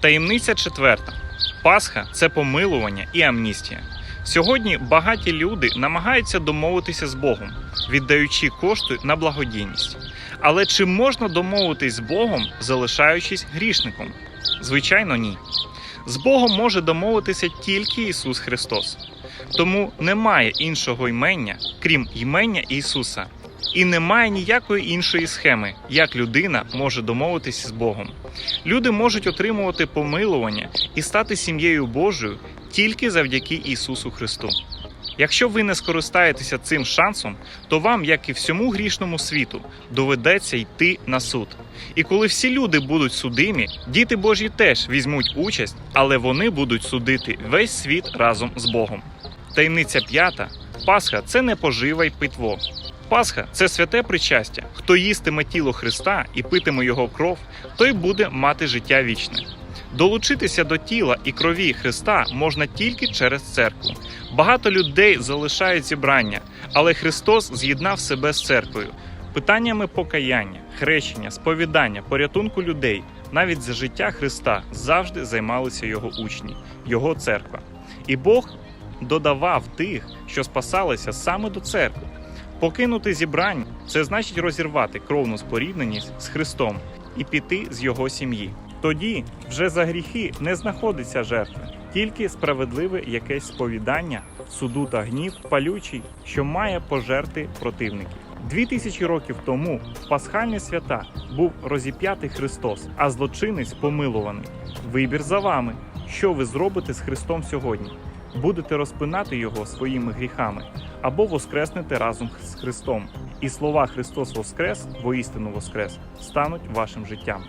Таємниця четверта. Пасха це помилування і амністія. Сьогодні багаті люди намагаються домовитися з Богом, віддаючи кошти на благодійність. Але чи можна домовитись з Богом, залишаючись грішником? Звичайно, ні. З Богом може домовитися тільки Ісус Христос. Тому немає іншого ймення, крім ймення Ісуса. І немає ніякої іншої схеми, як людина може домовитися з Богом. Люди можуть отримувати помилування і стати сім'єю Божою тільки завдяки Ісусу Христу. Якщо ви не скористаєтеся цим шансом, то вам, як і всьому грішному світу, доведеться йти на суд. І коли всі люди будуть судимі, діти Божі теж візьмуть участь, але вони будуть судити весь світ разом з Богом. Таємниця п'ята: Пасха це не пожива й питво. Пасха це святе причастя. Хто їстиме тіло Христа і питиме його кров, той буде мати життя вічне. Долучитися до тіла і крові Христа можна тільки через церкву. Багато людей залишають зібрання, але Христос з'єднав себе з церквою. Питаннями покаяння, хрещення, сповідання, порятунку людей, навіть за життя Христа завжди займалися його учні, його церква. І Бог додавав тих, що спасалися саме до церкви. Покинути зібрання це значить розірвати кровну спорідненість з Христом і піти з його сім'ї. Тоді вже за гріхи не знаходиться жертви, тільки справедливе якесь сповідання, суду та гнів палючий, що має пожерти противників. Дві тисячі років тому в пасхальні свята був розіп'ятий Христос, а злочинець помилуваний. Вибір за вами. Що ви зробите з Христом сьогодні? Будете розпинати його своїми гріхами або воскреснете разом з Христом. І слова Христос Воскрес, воістину Воскрес, стануть вашим життям.